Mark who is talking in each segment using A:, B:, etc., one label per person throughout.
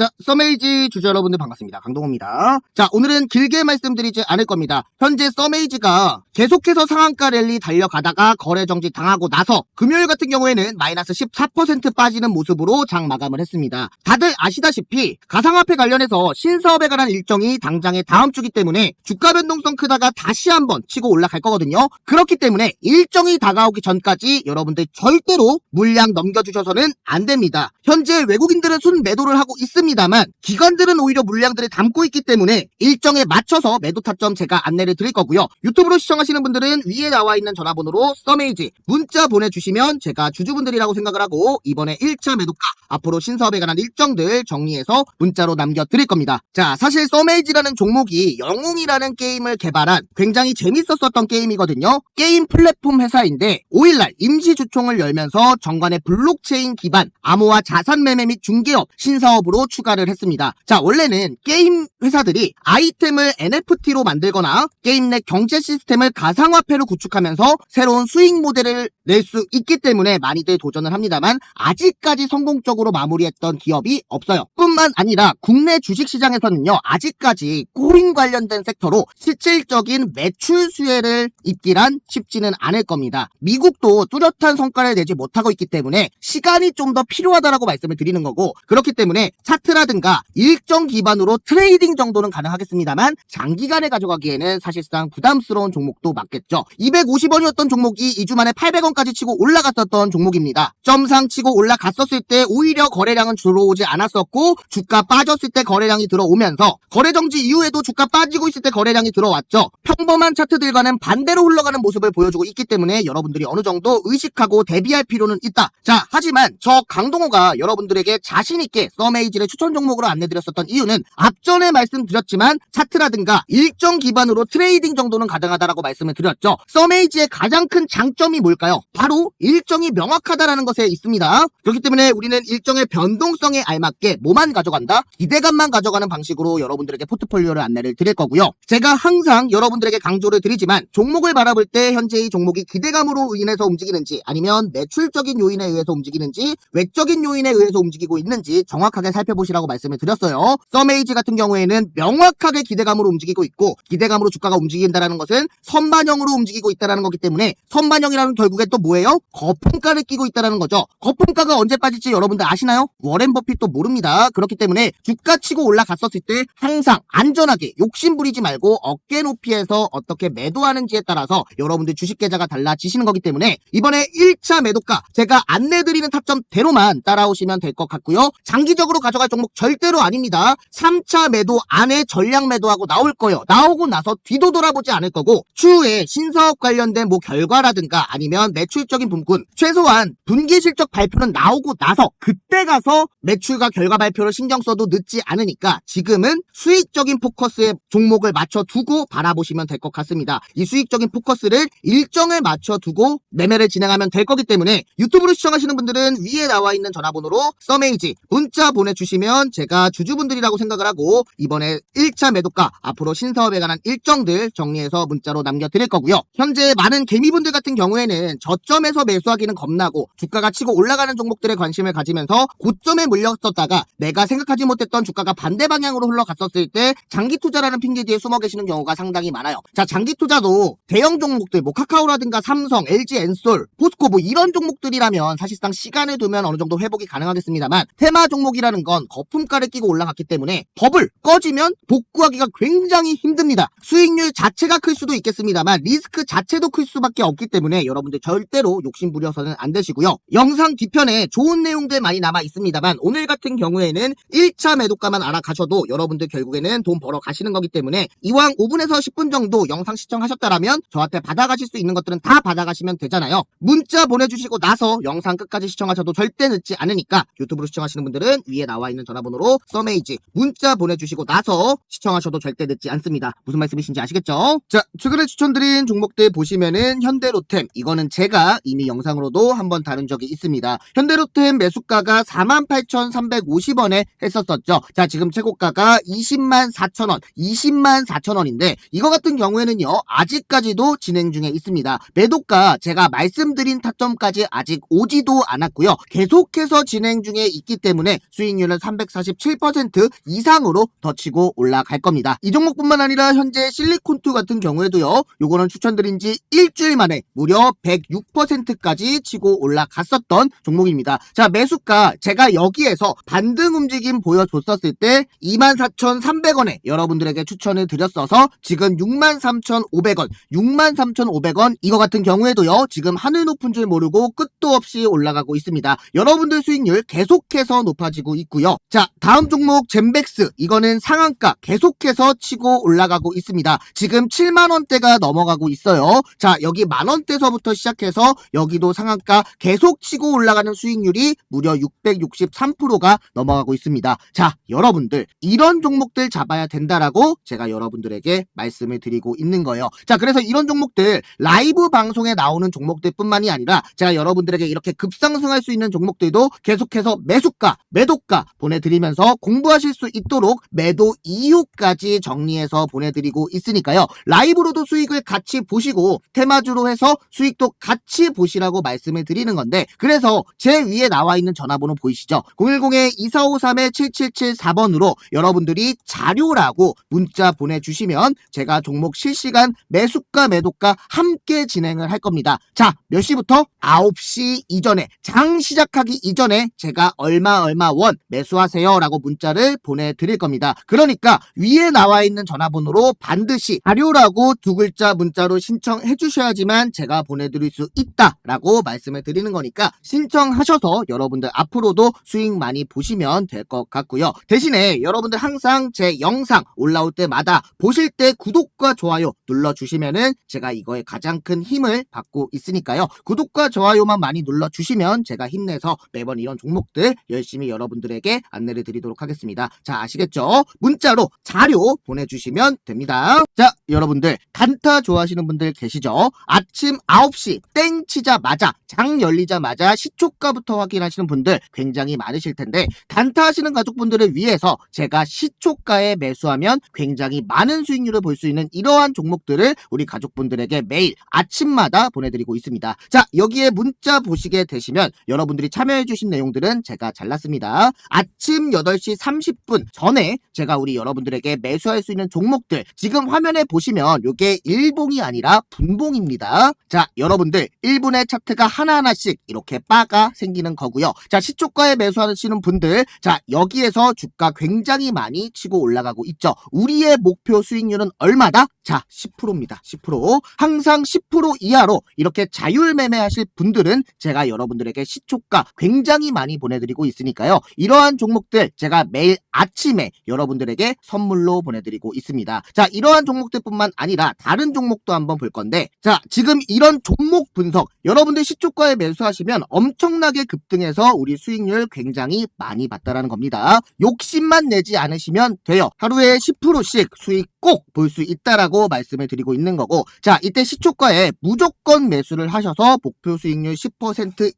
A: 자, 서메이지 주주 여러분들 반갑습니다. 강동호입니다. 자, 오늘은 길게 말씀드리지 않을 겁니다. 현재 서메이지가 계속해서 상한가 랠리 달려가다가 거래 정지 당하고 나서 금요일 같은 경우에는 마이너스 14% 빠지는 모습으로 장 마감을 했습니다. 다들 아시다시피 가상화폐 관련해서 신사업에 관한 일정이 당장의 다음 주기 때문에 주가 변동성 크다가 다시 한번 치고 올라갈 거거든요. 그렇기 때문에 일정이 다가오기 전까지 여러분들 절대로 물량 넘겨주셔서는 안 됩니다. 현재 외국인들은 순 매도를 하고 있습니다 만 기관들은 오히려 물량들을 담고 있기 때문에 일정에 맞춰서 매도 타점 제가 안내를 드릴 거고요. 유튜브로 시청하시는 분들은 위에 나와 있는 전화번호로 써메이지 문자 보내주시면 제가 주주분들이라고 생각을 하고 이번에 1차 매도가 앞으로 신사업에 관한 일정들 정리해서 문자로 남겨드릴 겁니다. 자 사실 써메이지라는 종목이 영웅이라는 게임을 개발한 굉장히 재밌었었던 게임이거든요. 게임 플랫폼 회사인데 5일날 임시 주총을 열면서 정관의 블록체인 기반 암호화 자산 매매 및 중개업 신사업으로 추가를 했습니다. 자 원래는 게임 회사들이 아이템을 NFT로 만들거나 게임 내 경제 시스템을 가상화폐로 구축하면서 새로운 수익 모델을 낼 수 있기 때문에 많이들 도전을 합니다만 아직까지 성공적으로 마무리했던 기업이 없어요. 뿐만 아니라 국내 주식시장에서는요 아직까지 코인 관련된 섹터로 실질적인 매출 수혜를 입기란 쉽지는 않을 겁니다. 미국도 뚜렷한 성과를 내지 못하고 있기 때문에 시간이 좀 더 필요하다라고 말씀을 드리는 거고 그렇기 때문에 차트라든가 일정 기반으로 트레이딩 정도는 가능하겠습니다만 장기간에 가져가기에는 사실상 부담스러운 종목도 맞겠죠. 250원이었던 종목이 2주 만에 800원까지 치고 올라갔었던 종목입니다. 점상 치고 올라갔었을 때 오히려 거래량은 들어오지 않았었고 주가 빠졌을 때 거래량이 들어오면서 거래 정지 이후에도 주가 빠지고 있을 때 거래량이 들어왔죠. 평범한 차트들과는 반대로 흘러가는 모습을 보여주고 있기 때문에 여러분들이 어느 정도 의식하고 대비할 필요는 있다. 자, 하지만 저 강동호가 여러분들에게 자신 있게 서메이지를 추천 종목으로 안내드렸었던 이유는 앞전에 말씀드렸지만 차트라든가 일정 기반으로 트레이딩 정도는 가능하다라고 말씀을 드렸죠. 서메이지의 가장 큰 장점이 뭘까요? 바로 일정이 명확하다라는 것에 있습니다. 그렇기 때문에 우리는 일 정의 변동성에 알맞게 뭐만 가져간다? 기대감만 가져가는 방식으로 여러분들에게 포트폴리오를 안내를 드릴 거고요. 제가 항상 여러분들에게 강조를 드리지만 종목을 바라볼 때 현재 이 종목이 기대감으로 인해서 움직이는지 아니면 매출적인 요인에 의해서 움직이는지 외적인 요인에 의해서 움직이고 있는지 정확하게 살펴보시라고 말씀을 드렸어요. 서메이지 같은 경우에는 명확하게 기대감으로 움직이고 있고 기대감으로 주가가 움직인다는 것은 선반영으로 움직이고 있다는 거기 때문에 선반영이라는 결국에 또 뭐예요? 거품가를 끼고 있다는 거죠. 거품가가 언제 빠질지 여러분들 아시나요? 워렌 버핏도 모릅니다. 그렇기 때문에 주가 치고 올라갔었을 때 항상 안전하게 욕심 부리지 말고 어깨 높이에서 어떻게 매도하는지에 따라서 여러분들 주식 계좌가 달라지시는 거기 때문에 이번에 1차 매도가 제가 안내드리는 타점대로만 따라오시면 될 것 같고요. 장기적으로 가져갈 종목 절대로 아닙니다. 3차 매도 안에 전량 매도하고 나올 거예요. 나오고 나서 뒤도 돌아보지 않을 거고 추후에 신사업 관련된 뭐 결과라든가 아니면 매출적인 부분 최소한 분기 실적 발표는 나오고 나서 그때 가서 매출과 결과 발표를 신경 써도 늦지 않으니까 지금은 수익적인 포커스에 종목을 맞춰 두고 바라보시면 될 것 같습니다. 이 수익적인 포커스를 일정에 맞춰 두고 매매를 진행하면 될 거기 때문에 유튜브로 시청하시는 분들은 위에 나와 있는 전화번호로 써메이지 문자 보내주시면 제가 주주분들이라고 생각을 하고 이번에 1차 매도가 앞으로 신사업에 관한 일정들 정리해서 문자로 남겨드릴 거고요. 현재 많은 개미분들 같은 경우에는 저점에서 매수하기는 겁나고 주가가 치고 올라가는 종목들에 관심을 가지면 서 고점에 물렸었다가 내가 생각하지 못했던 주가가 반대 방향으로 흘러갔었을 때 장기 투자라는 핑계 뒤에 숨어 계시는 경우가 상당히 많아요. 자, 장기 투자도 대형 종목들 뭐 카카오라든가 삼성, LG 엔솔, 포스코 뭐 이런 종목들이라면 사실상 시간을 두면 어느 정도 회복이 가능하겠습니다만 테마 종목이라는 건 거품가를 끼고 올라갔기 때문에 버블 꺼지면 복구하기가 굉장히 힘듭니다. 수익률 자체가 클 수도 있겠습니다만 리스크 자체도 클 수밖에 없기 때문에 여러분들 절대로 욕심 부려서는 안 되시고요. 영상 뒤편에 좋은 내용들 많이 남아 있습니다만 오늘 같은 경우에는 1차 매도가만 알아가셔도 여러분들 결국에는 돈 벌어 가시는 거기 때문에 이왕 5분에서 10분 정도 영상 시청하셨다라면 저한테 받아가실 수 있는 것들은 다 받아가시면 되잖아요. 문자 보내주시고 나서 영상 끝까지 시청하셔도 절대 늦지 않으니까 유튜브로 시청하시는 분들은 위에 나와 있는 전화번호로 써메이지 문자 보내주시고 나서 시청하셔도 절대 늦지 않습니다. 무슨 말씀이신지 아시겠죠? 자, 최근에 추천드린 종목들 보시면은 현대로템 이거는 제가 이미 영상으로도 한번 다룬 적이 있습니다. 현대로템 매수가 가 48,350원 전에 했었었죠. 자, 지금 최고가가 20만 4천 원, 20만 4천 원인데 이거 같은 경우에는요. 아직까지도 진행 중에 있습니다. 매도가 제가 말씀드린 타점까지 아직 오지도 않았고요. 계속해서 진행 중에 있기 때문에 수익률은 347% 이상으로 더 치고 올라갈 겁니다. 이 종목뿐만 아니라 현재 실리콘투 같은 경우에도요. 요거는 추천드린 지 일주일 만에 무려 106%까지 치고 올라갔었던 종목입니다. 자, 매수가 제가 여기에서 반등 움직임 보여줬었을 때 24,300원에 여러분들에게 추천을 드렸어서 지금 63,500원, 63,500원 이거 같은 경우에도요. 지금 하늘 높은 줄 모르고 끝도 없이 올라가고 있습니다. 여러분들 수익률 계속해서 높아지고 있고요. 자, 다음 종목 젠백스 이거는 상한가 계속해서 치고 올라가고 있습니다. 지금 7만 원대가 넘어가고 있어요. 자, 여기 만 원대서부터 시작해서 여기도 상한가 계속 치고 올라가는 수익률이 무려 663%가 넘어가고 있습니다. 자, 여러분들 이런 종목들 잡아야 된다라고 제가 여러분들에게 말씀을 드리고 있는 거예요. 자, 그래서 이런 종목들 라이브 방송에 나오는 종목들뿐만이 아니라 제가 여러분들 에게 이렇게 급상승할 수 있는 종목들도 계속해서 매수가, 매도가 보내드리면서 공부하실 수 있도록 매도 이유까지 정리해서 보내드리고 있으니까요. 라이브로도 수익을 같이 보시고 테마주로 해서 수익도 같이 보시라고 말씀을 드리는 건데 그래서 제 위에 나와 있는 전화번호 보이시죠? 010-2453-7774번으로 여러분들이 자료라고 문자 보내주시면 제가 종목 실시간 매수가 매도가 함께 진행을 할 겁니다. 자, 몇 시부터? 9시 이전에 장 시작하기 이전에 제가 얼마 얼마 원 매수하세요라고 문자를 보내드릴 겁니다. 그러니까 위에 나와 있는 전화번호로 반드시 자료라고 두 글자 문자로 신청해 주셔야지만 제가 보내드릴 수 있다라고 말씀을 드리는 거니까 신청하셔서 여러분들 앞으로도 수익 많이 보시면 될 것 같고요. 대신에 여러분들 항상 제 영상 올라올 때마다 보실 때 구독과 좋아요 눌러주시면은 제가 이거에 가장 큰 힘을 받고 있으니까요. 구독과 좋아요만 많이 눌러주시면 제가 힘내서 매번 이런 종목들 열심히 여러분들에게 안내를 드리도록 하겠습니다. 자, 아시겠죠? 문자로 자료 보내주시면 됩니다. 자, 여러분들 단타 좋아하시는 분들 계시죠? 아침 9시 땡 치자마자 장 열리자마자 시초가부터 확인하시는 분들 굉장히 많으실 텐데 단타 하시는 가족분들을 위해서 제가 시초가에 매수하면 굉장히 많은 수익률을 볼 수 있는 이러한 종목들을 우리 가족분들에게 매일 아침마다 보내드리고 있습니다. 자, 여기에 문자 보시게 되시면 여러분들이 참여해주신 내용들은 제가 잘랐습니다. 아침 8시 30분 전에 제가 우리 여러분들에게 매수할 수 있는 종목들 지금 화면에 보시면 이게 일봉이 아니라 분봉입니다. 자, 여러분들 1분의 차트가 하나하나씩 이렇게 바가 생기는 거고요. 자, 시초가에 매수하시는 분들 자, 여기에서 주가 굉장히 많이 치고 올라가고 있죠. 우리의 목표 수익률은 얼마다? 자, 10%입니다. 10%. 항상 10% 이하로 이렇게 자율 매매하실 분들은 제가 여러분들에게 시초가 굉장히 많이 보내드리고 있으니까요. 이러한 종목들 제가 매일 아침에 여러분들에게 선물로 보내드리고 있습니다. 자, 이러한 종목들뿐만 아니라 다른 종목도 한번 볼 건데, 자, 지금 이런 종목 분석, 여러분들 시초가에 매수하시면 엄청나게 급등해서 우리 수익률 굉장히 많이 봤다라는 겁니다. 욕심만 내지 않으시면 돼요. 하루에 10%씩 수익 꼭 볼 수 있다라고 말씀을 드리고 있는 거고, 자, 이때 시초가에 무조건 매수를 하셔서 목표 수익률 10%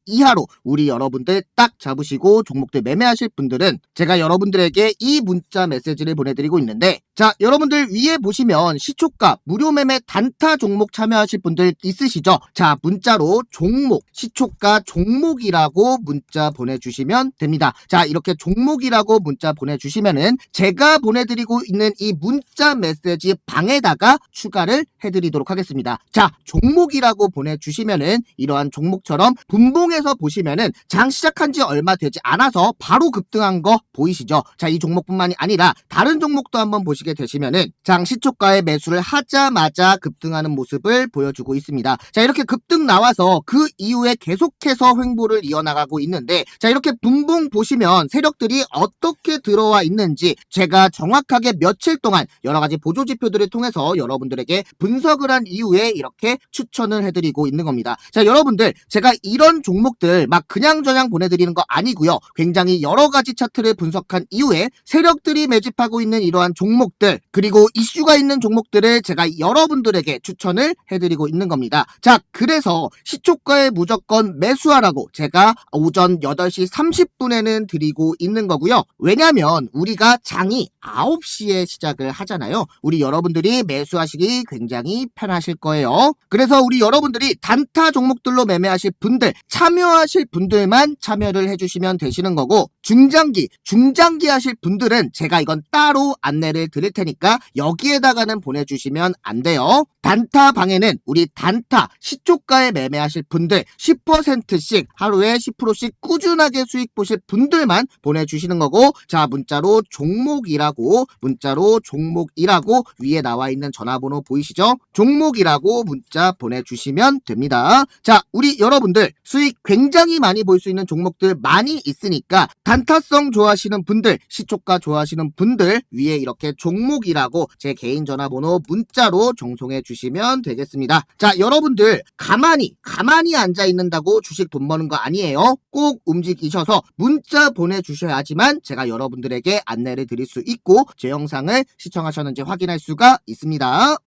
A: 이하로 우리 여러분들 딱 잡으시고 종목들 매매하실 분들은 제가 여러분들에게 이 문자 메시지를 보내드리고 있는데, 자, 여러분들 위에 보시면 시초가 무료 매매 단타 종목 참여하실 분들 있으시죠? 자, 문자로 종목, 시초가 종목이라고 문자 보내주시면 됩니다. 자, 이렇게 종목이라고 문자 보내주시면은 제가 보내드리고 있는 이 문자 메시지 방에다가 추가를 해드리도록 하겠습니다. 자, 종목이라고 보내주시면은 이러한 종목처럼 분봉에서 보시면은 장 시작한 지 얼마 되지 않아서 바로 급등한 거 보이시죠? 자, 이 종목뿐만이 아니라 다른 종목도 한번 보시게 되시면은 장 시초가에 매수를 하자마자 급등하는 모습을 보여주고 있습니다. 자, 이렇게 급등 나와서 그 이후에 계속해서 횡보를 이어나가고 있는데 자, 이렇게 분봉 보시면 세력들이 어떻게 들어와 있는지 제가 정확하게 며칠 동안 여러 가지 보조 지표들을 통해서 여러분들에게 분석을 한 이후에 이렇게 추천을 해드리고 있는 겁니다. 자, 여러분들 제가 이런 종목들 막 그냥 저냥 보내드리는 거 아니고요. 굉장히 여러 가지 차트를 분석한 이후에 세력들이 매집하고 있는 이러한 종목 종목들 그리고 이슈가 있는 종목들을 제가 여러분들에게 추천을 해드리고 있는 겁니다. 자, 그래서 시초가에 무조건 매수하라고 제가 오전 8시 30분에는 드리고 있는 거고요. 왜냐면 우리가 장이 9시에 시작을 하잖아요. 우리 여러분들이 매수하시기 굉장히 편하실 거예요. 그래서 우리 여러분들이 단타 종목들로 매매하실 분들, 참여하실 분들만 참여를 해주시면 되시는 거고, 중장기, 중장기 하실 분들은 제가 이건 따로 안내를 드릴 테니까 여기에다가는 보내주시면 안 돼요. 단타 방에는 우리 단타 시초가에 매매하실 분들 10%씩 하루에 10%씩 꾸준하게 수익 보실 분들만 보내주시는 거고 자 문자로 종목이라고 문자로 종목이라고 위에 나와 있는 전화번호 보이시죠? 종목이라고 문자 보내주시면 됩니다. 자 우리 여러 분들 수익 굉장히 많이 볼 수 있는 종목들 많이 있으니까 단타성 좋아하시는 분들 시초가 좋아하시는 분들 위에 이렇게 종목이라고 제 개인 전화번호 문자로 정송해 주시면 되겠습니다. 자 여러분들 가만히 가만히 앉아 있는다고 주식 돈 버는 거 아니에요. 꼭 움직이셔서 문자 보내주셔야지만 제가 여러분들에게 안내를 드릴 수 있고 제 영상을 시청하셨는지 확인할 수가 있습니다.